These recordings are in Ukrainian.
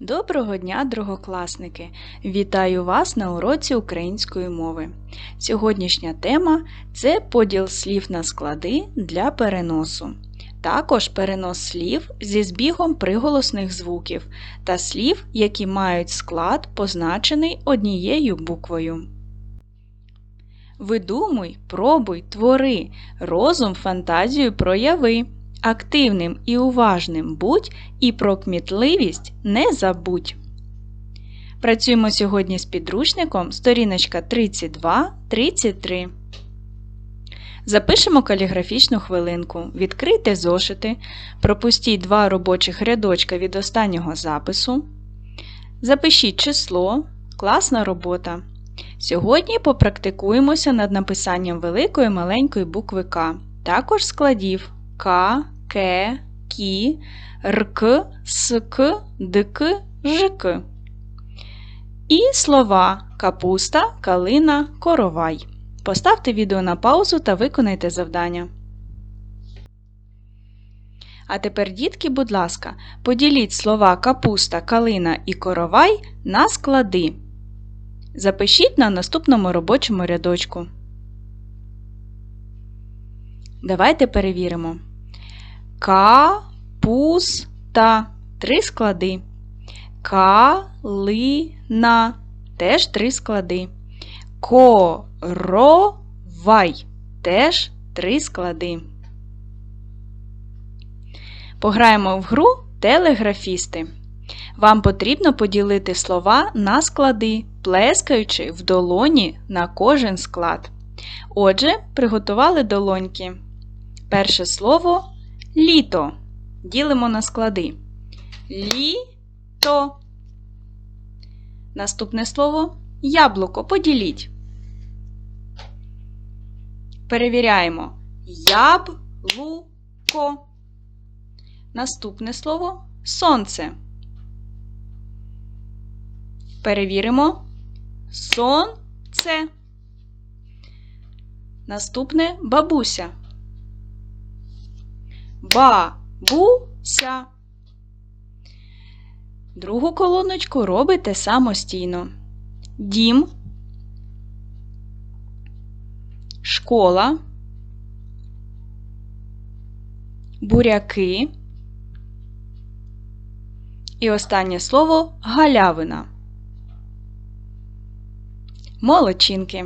Доброго дня, другокласники! Вітаю вас на уроці української мови. Сьогоднішня тема це поділ слів на склади для переносу. Також перенос слів зі збігом приголосних звуків та слів, які мають склад, позначений однією буквою. Видумуй, пробуй, твори, розум, фантазію прояви. Активним і уважним будь і про кмітливість не забудь. Працюємо сьогодні з підручником сторіночка 32-33. Запишемо каліграфічну хвилинку. Відкрийте зошити. Пропустіть два робочих рядочка від останнього запису. Запишіть число. Класна робота. Сьогодні попрактикуємося над написанням великої маленької букви К, також складів К, К, Кі, РК, СК, ДК, ЖК. І слова капуста, калина, коровай. Поставте відео на паузу та виконайте завдання. А тепер, дітки, будь ласка, поділіть слова капуста, калина і коровай на склади. Запишіть на наступному робочому рядочку. Давайте перевіримо. Капуста. Три склади. Калина. Теж три склади. Коровай. Теж три склади. Пограємо в гру телеграфісти. Вам потрібно поділити слова на склади, плескаючи в долоні на кожен склад. Отже, приготували долоньки. Перше слово літо. Ділимо на склади. Літо. Наступне слово яблуко. Поділіть. Перевіряємо. Яблуко. Наступне слово сонце. Перевіримо. Сонце. Наступне бабуся. Бабуся. Другу колоночку робите самостійно. Дім, школа, буряки. І останнє слово галявина. Молодчинки.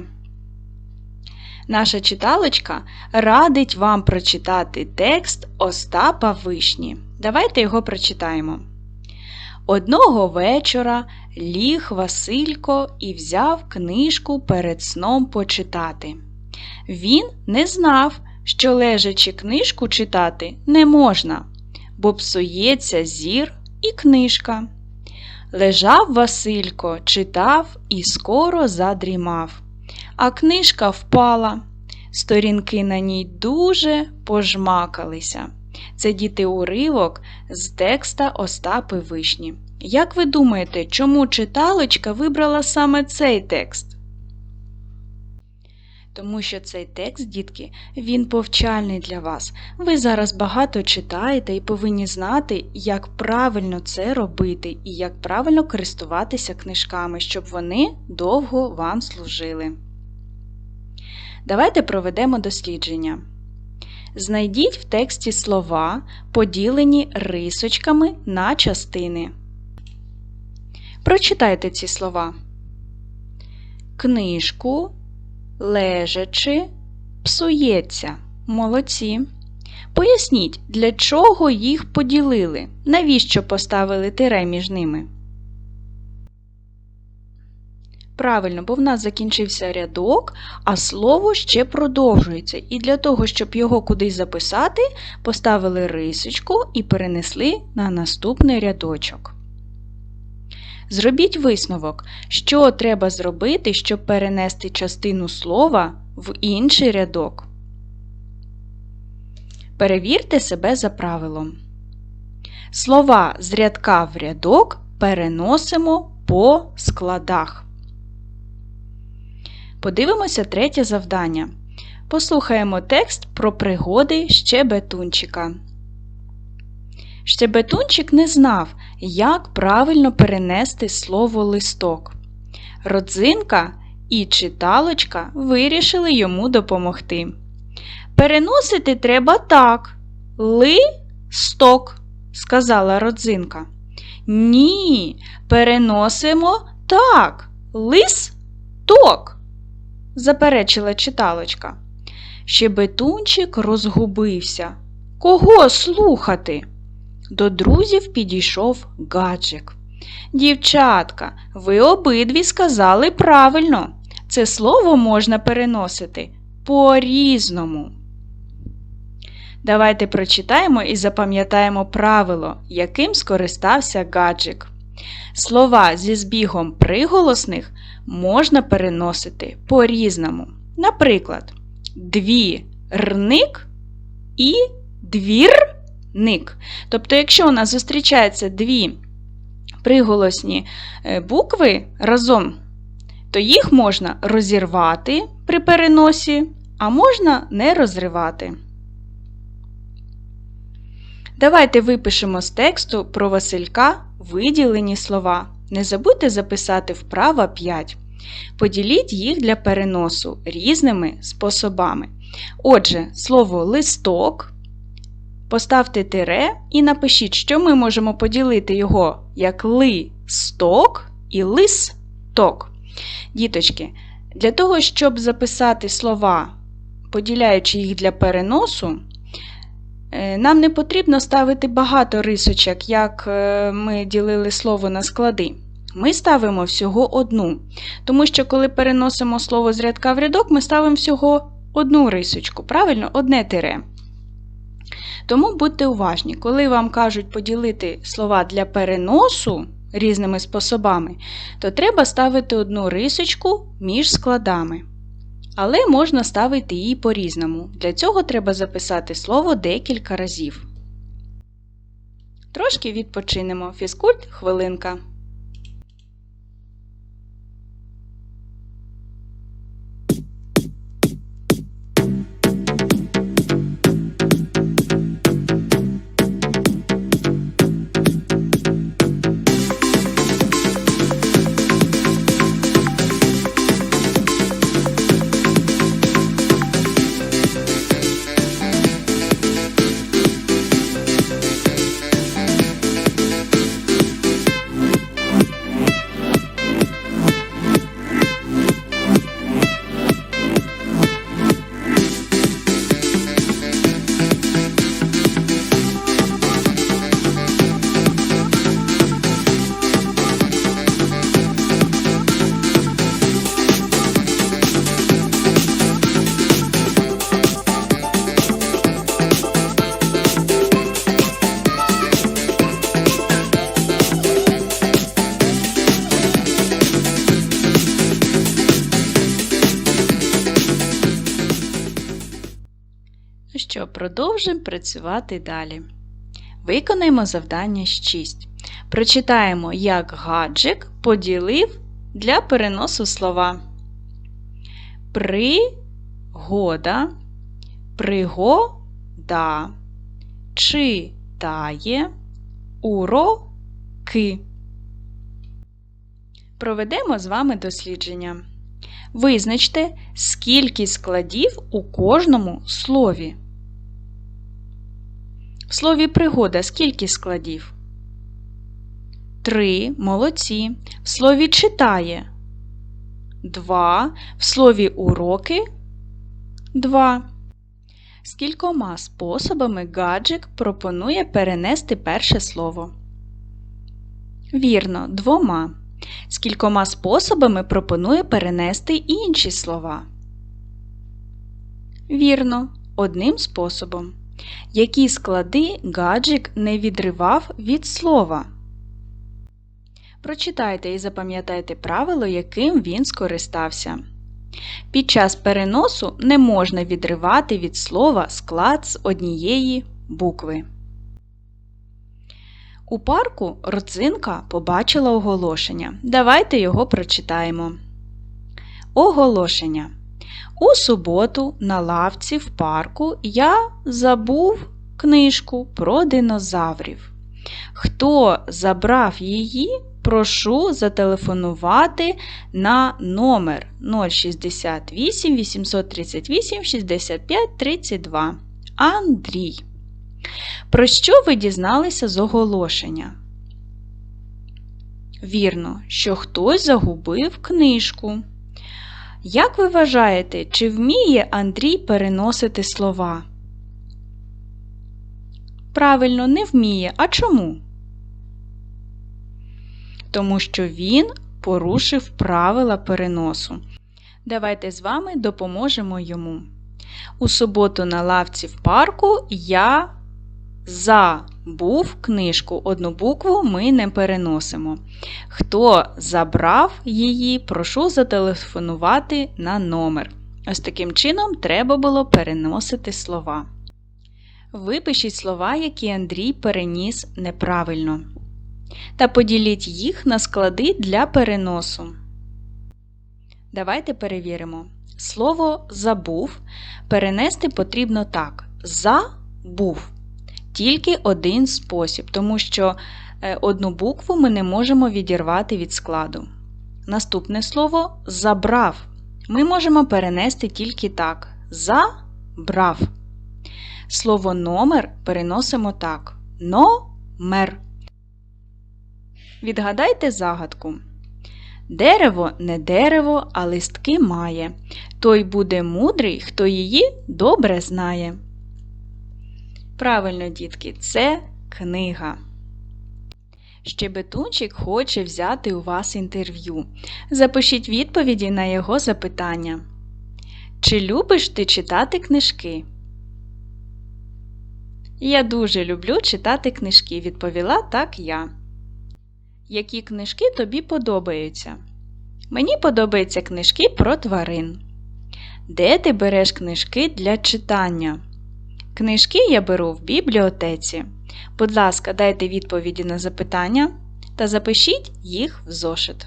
Наша читалочка радить вам прочитати текст Остапа Вишні. Давайте його прочитаємо. Одного вечора ліг Василько і взяв книжку перед сном почитати. Він не знав, що лежачи книжку читати не можна, бо псується зір і книжка. Лежав Василько, читав і скоро задрімав. А книжка впала. Сторінки на ній дуже пожмакалися. Це діти уривок з текста Остапи Вишні. Як ви думаєте, чому читалочка вибрала саме цей текст? Тому що цей текст, дітки, він повчальний для вас. Ви зараз багато читаєте і повинні знати, як правильно це робити і як правильно користуватися книжками, щоб вони довго вам служили. Давайте проведемо дослідження. Знайдіть в тексті слова, поділені рисочками на частини. Прочитайте ці слова. Книжку, лежачи, псується. Молодці. Поясніть, для чого їх поділили? Навіщо поставили тире між ними? Правильно, бо в нас закінчився рядок, а слово ще продовжується. І для того, щоб його кудись записати, поставили рисочку і перенесли на наступний рядочок. Зробіть висновок, що треба зробити, щоб перенести частину слова в інший рядок. Перевірте себе за правилом. Слова з рядка в рядок переносимо по складах. Подивимося третє завдання. Послухаємо текст про пригоди щебетунчика. Щебетунчик не знав, як правильно перенести слово листок. Родзинка і читалочка вирішили йому допомогти. Переносити треба так. Ли-сток, сказала родзинка. Ні, переносимо так. Лис-ток, заперечила читалочка. Щебетунчик розгубився. Кого слухати? До друзів підійшов гаджик. Дівчатка, ви обидві сказали правильно. Це слово можна переносити по-різному. Давайте прочитаємо і запам'ятаємо правило, яким скористався гаджик. Слова зі збігом приголосних можна переносити по-різному. Наприклад, двірник і двірник. Тобто, якщо у нас зустрічаються дві приголосні е, букви разом, то їх можна розірвати при переносі, а можна не розривати. Давайте випишемо з тексту про Василька виділені слова. Не забудьте записати вправа 5. Поділіть їх для переносу різними способами. Отже, слово листок. Поставте тире і напишіть, що ми можемо поділити його як листок і листок. Діточки, для того, щоб записати слова, поділяючи їх для переносу, е, нам не потрібно ставити багато рисочок, як е, ми ділили слово на склади. Ми ставимо всього одну. Тому що, коли переносимо слово з рядка в рядок, ми ставимо всього одну рисочку, правильно, одне тире. Тому будьте уважні, коли вам кажуть поділити слова для переносу різними способами, то треба ставити одну рисочку між складами. Але можна ставити її по-різному. Для цього треба записати слово декілька разів. Трошки відпочинемо. Фізкульт хвилинка. Що, продовжимо працювати далі. Виконаємо завдання 6. Прочитаємо, як гаджик поділив для переносу слова. Пригода, пригода, читає, уроки. Проведемо з вами дослідження. Визначте, скільки складів у кожному слові. В слові пригода скільки складів? Три. Молодці. В слові читає. Два. В слові уроки. Два. Скількома способами гаджик пропонує перенести перше слово. Вірно, двома. Скількома способами пропонує перенести інші слова. Вірно, одним способом. Які склади гаджик не відривав від слова? Прочитайте і запам'ятайте правило, яким він скористався. Під час переносу не можна відривати від слова склад з однієї букви. У парку родзинка побачила оголошення. Давайте його прочитаємо. Оголошення. У суботу на лавці в парку я забув книжку про динозаврів. Хто забрав її, прошу зателефонувати на номер 068 838 65 32. Андрій. Про що ви дізналися з оголошення? Вірно, що хтось загубив книжку. Як ви вважаєте, чи вміє Андрій переносити слова? Правильно, не вміє. А чому? Тому що він порушив правила переносу. Давайте з вами допоможемо йому. У суботу на лавці в парку я забув книжку. Одну букву ми не переносимо. Хто забрав її, прошу зателефонувати на номер. Ось таким чином треба було переносити слова. Випишіть слова, які Андрій переніс неправильно. Та поділіть їх на склади для переносу. Давайте перевіримо. Слово забув перенести потрібно так: забув. Тільки один спосіб, тому що е, одну букву ми не можемо відірвати від складу. Наступне слово забрав. Ми можемо перенести тільки так: забрав. Слово номер переносимо так: номер. Відгадайте загадку. Дерево не дерево, а листки має. Той буде мудрий, хто її добре знає. Правильно, дітки, це книга. Щебетунчик хоче взяти у вас інтерв'ю. Запишіть відповіді на його запитання. Чи любиш ти читати книжки? Я дуже люблю читати книжки, відповіла так я. Які книжки тобі подобаються? Мені подобаються книжки про тварин. Де ти береш книжки для читання? Книжки я беру в бібліотеці. Будь ласка, дайте відповіді на запитання та запишіть їх в зошит.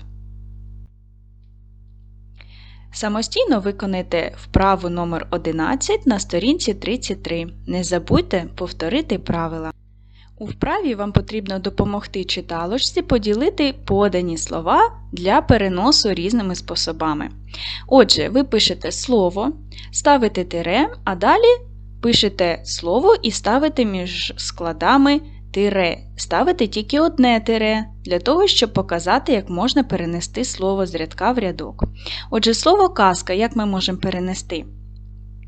Самостійно виконайте вправу номер 11 на сторінці 33. Не забудьте повторити правила. У вправі вам потрібно допомогти читалочці поділити подані слова для переносу різними способами. Отже, ви пишете слово, ставите тире, а далі пишете слово і ставите між складами тире. Ставите тільки одне тире, для того, щоб показати, як можна перенести слово з рядка в рядок. Отже, слово казка, як ми можемо перенести?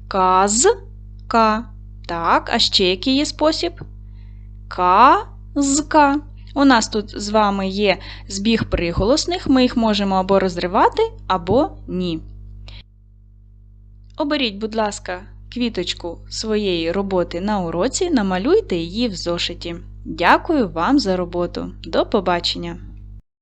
Казка. Так, а ще який є спосіб? Казка. У нас тут з вами є збіг приголосних, ми їх можемо або розривати, або ні. Оберіть, будь ласка, квіточку своєї роботи на уроці, намалюйте її в зошиті. Дякую вам за роботу. До побачення!